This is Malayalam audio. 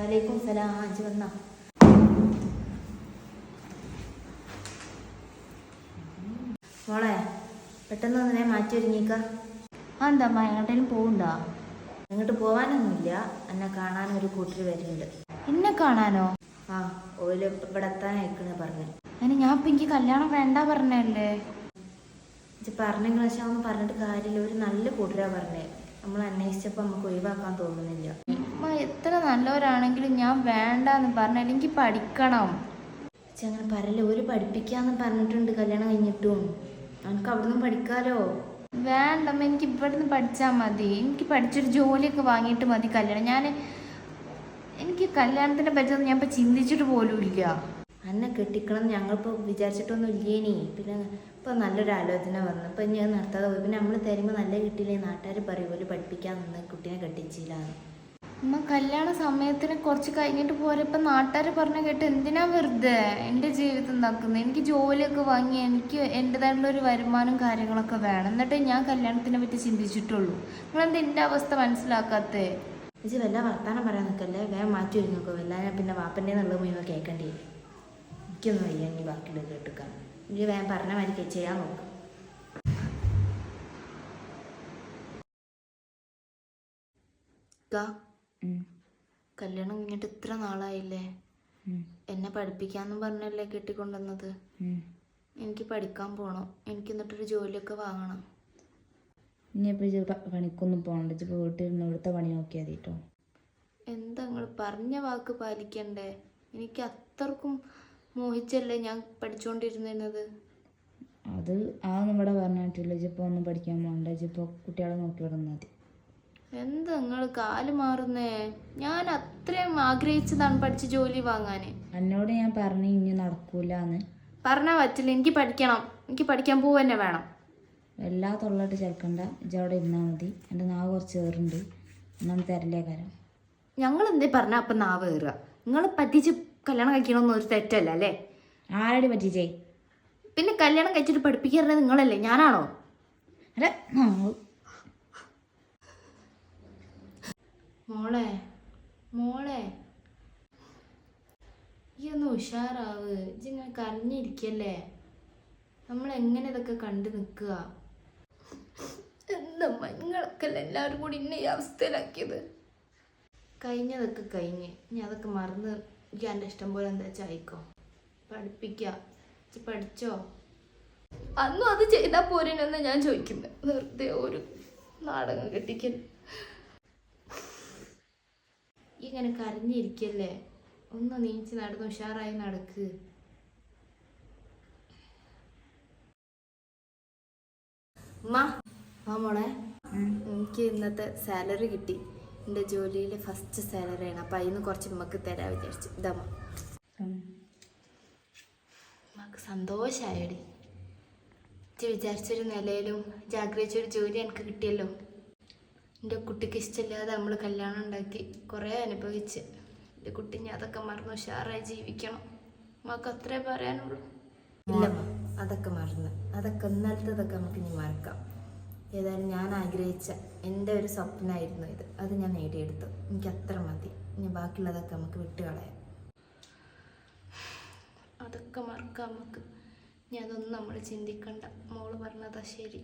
വലൈക്കും സലാം ഹാജി വന്ന. മോളെ പെട്ടെന്ന് തന്നെ മാറ്റി ഒരുങ്ങിക്ക. ആ എന്താ അമ്മ എങ്ങോട്ടേലും പോകണ്ടോ എങ്ങോട്ട് പോവാനൊന്നുമില്ല. എന്നെ കാണാൻ ഒരു കൂട്ടർ വരുന്നുണ്ട്. എന്നെ കാണാനോ? ആ ഓൽ ഇവിടെ എത്താൻ അയക്കണേ പറഞ്ഞു. അതിന് ഞാൻ ഇപ്പൊ എനിക്ക് കല്യാണം വേണ്ട പറഞ്ഞല്ലേ പറഞ്ഞെങ്കിൽ പക്ഷെ അവൻ പറഞ്ഞിട്ട് കാര്യമില്ല. ഒരു നല്ല കൂട്ടരാ പറഞ്ഞേ. നമ്മൾ അന്വേഷിച്ചപ്പോൾ നമുക്ക് ഒഴിവാക്കാൻ തോന്നുന്നില്ല. അമ്മ എത്ര നല്ലവരാണെങ്കിലും ഞാൻ വേണ്ടാന്ന് പറഞ്ഞ എനിക്ക് പഠിക്കണം. പക്ഷെ അങ്ങനെ പറയല്ലേ ഒരു പഠിപ്പിക്കാന്ന് പറഞ്ഞിട്ടുണ്ട് കല്യാണം കഴിഞ്ഞിട്ടും. നമുക്ക് അവിടുന്ന് പഠിക്കാലോ? വേണ്ട എനിക്ക് ഇവിടുന്ന് പഠിച്ചാൽ മതി. എനിക്ക് പഠിച്ചൊരു ജോലിയൊക്കെ വാങ്ങിയിട്ട് മതി കല്യാണം. ഞാൻ എനിക്ക് കല്യാണത്തിനെ പറ്റിയൊന്നും ഞാൻ ഇപ്പം ചിന്തിച്ചിട്ട് പോലും ഇല്ല. അന്നെ കെട്ടിക്കണം ഞങ്ങളിപ്പോൾ വിചാരിച്ചിട്ടൊന്നും ഇല്ലേനി. പിന്നെ ഇപ്പം നല്ലൊരു ആലോചന വന്നു. ഇപ്പം ഞാൻ നടത്താതെ പോയി. പിന്നെ നമ്മൾ തരുമ്പോൾ നല്ല കിട്ടിയില്ലേ? നാട്ടുകാർ പറയും പോലെ പഠിപ്പിക്കാൻ നിന്ന് കുട്ടീനെ കെട്ടിച്ചില്ലാന്ന് അമ്മ കല്യാണ സമയത്തിന് കുറച്ച് കഴിഞ്ഞിട്ട് പോരെ. ഇപ്പം നാട്ടുകാർ പറഞ്ഞ കേട്ട് എന്തിനാ വെറുതെ എന്റെ ജീവിതം നടക്കുന്നത് എനിക്ക് ജോലിയൊക്കെ വാങ്ങി എനിക്ക് എന്റെതായിട്ടുള്ള ഒരു വരുമാനം കാര്യങ്ങളൊക്കെ വേണം. എന്നിട്ട് ഞാൻ കല്യാണത്തിനെ പറ്റി ചിന്തിച്ചിട്ടുള്ളൂ. നിങ്ങളെന്ത് എന്റെ അവസ്ഥ മനസ്സിലാക്കാത്തേ? ചേച്ചി വല്ല വർത്താനം പറയാൻ നിൽക്കല്ലേ വേഗം മാറ്റി വരുന്നോക്കോ വല്ല പിന്നെ വാപ്പന്റെ എന്നുള്ളത് മുഴുവൻ കേൾക്കേണ്ടി എനിക്കൊന്നും വയ്യ ഇനി ബാക്കിയുള്ളത് കേട്ടിക്കാൻ ഇനി വേഗം പറഞ്ഞ മാതിരി ചെയ്യാൻ നോക്കും. കല്യാണം കഴിഞ്ഞിട്ട് ഇത്ര നാളായില്ലേ? എന്നെ പഠിപ്പിക്കാന്നും പറഞ്ഞല്ലേ കെട്ടിക്കൊണ്ടുവന്നത്? എനിക്ക് പഠിക്കാൻ പോണം. എനിക്ക് എന്നിട്ടൊരു ജോലിയൊക്കെ വാങ്ങണം. ഇനിയിപ്പോൾ പണിക്കൊന്നും പോകണ്ട. വീട്ടിലിരുന്ന് ഇവിടുത്തെ പണി നോക്കിയാൽ മതി കേട്ടോ എന്താ നിങ്ങൾ പറഞ്ഞ വാക്ക് പാലിക്കണ്ടേ? എനിക്ക് അത്രക്കും മോഹിച്ചല്ലേ ഞാൻ പഠിച്ചുകൊണ്ടിരുന്നത് അത് ആ ഇവിടെ പറഞ്ഞിട്ടില്ല ഇജ്ജിപ്പോൾ ഒന്നും പഠിക്കാൻ പോകണ്ട ഇജ്ജിപ്പോൾ കുട്ടികളെ നോക്കി വിടുന്ന മതി. എന്താ നിങ്ങൾ കാൽ മാറുന്നേ? ഞാൻ അത്രയും ആഗ്രഹിച്ചതാണ് പഠിച്ച് ജോലി വാങ്ങാൻ എന്നോട് ഞാൻ പറഞ്ഞു ഇനി നടക്കൂല എന്ന് പറഞ്ഞാൽ പറ്റില്ല. എനിക്ക് പഠിക്കണം. എനിക്ക് പഠിക്കാൻ പോവുക തന്നെ വേണം. എല്ലാ തൊള്ളായിട്ട് ചേർക്കണ്ട. ഇജ്ജ് അവിടെ ഇരുന്നാൽ മതി. എന്റെ നാവ് കുറച്ച് കാരം ഞങ്ങൾ എന്തേ പറഞ്ഞാൽ അപ്പം നാവ് കയറുക. നിങ്ങൾ പറ്റിച്ച് കല്യാണം കഴിക്കണമെന്ന് ഒരു തെറ്റല്ല അല്ലേ? ആരടി പറ്റിച്ചേ പിന്നെ കല്യാണം കഴിച്ചിട്ട് പഠിപ്പിക്കാറുണ്ട് നിങ്ങളല്ലേ? ഞാനാണോ? അല്ല മോളെ മോളെ. ഈ ഒന്ന് ഉഷാറാവ് ഇങ്ങനെ കരഞ്ഞിരിക്കല്ലേ? നമ്മൾ എങ്ങനെ ഇതൊക്കെ കണ്ടു നിൽക്കുക എന്താ നിങ്ങളൊക്കെ എല്ലാവരും കൂടി ഇന്ന ഈ അവസ്ഥയിലാക്കിയത്? കഴിഞ്ഞതൊക്കെ കഴിഞ്ഞ്. ഇനി അതൊക്കെ മറന്ന് എന്റെ ഇഷ്ടം പോലെ എന്താ വെച്ചാൽ ആയിക്കോ. പഠിപ്പിക്കുക പഠിച്ചോ? അന്നും അത് ചെയ്താൽ പോരേനെന്ന് ഞാൻ ചോദിക്കുന്നത് വെറുതെ ഒരു നാടകം കെട്ടിക്കൽ ഇങ്ങനെ കരഞ്ഞിരിക്കല്ലേ? ഒന്ന് നീച്ച് നടന്ന് ഉഷാറായി നടക്ക്. മാ ആ മോളെ. എനിക്ക് ഇന്നത്തെ സാലറി കിട്ടി. എന്റെ ജോലിയിലെ ഫസ്റ്റ് സാലറിയാണ് അപ്പം അതിന് കുറച്ച് നമുക്ക് തരാൻ വിചാരിച്ചു. ഇതമ്മ ഉമ്മക്ക് സന്തോഷമായടി ഇജ്ജ് വിചാരിച്ചൊരു നിലയിലും ആഗ്രഹിച്ചൊരു ജോലി എനിക്ക് കിട്ടിയല്ലോ. എന്റെ കുട്ടിക്ക് ഇഷ്ടമില്ലാതെ നമ്മൾ കല്യാണം ഉണ്ടാക്കി കുറേ അനുഭവിച്ച്. എന്റെ കുട്ടി ഞാൻ അതൊക്കെ മറന്ന് ഉഷാറായി ജീവിക്കണം. നമുക്ക് അത്രേ പറയാനുള്ളൂ. ഇല്ല അതൊക്കെ മറന്ന്. അതൊക്കെ ഇന്നലത്തതൊക്കെ നമുക്ക് ഇനി മറക്കാം. ഏതായാലും ഞാൻ ആഗ്രഹിച്ച എന്റെ ഒരു സ്വപ്നമായിരുന്നു ഇത്. അത് ഞാൻ നേടിയെടുത്തു. എനിക്ക് അത്ര മതി. ഇനി ബാക്കിയുള്ളതൊക്കെ നമുക്ക് വിട്ടുകളയാം അതൊക്കെ മറക്കാം നമുക്ക്. ഇനി അതൊന്നും നമ്മൾ ചിന്തിക്കണ്ട. മോൾ പറഞ്ഞതാ ശരി.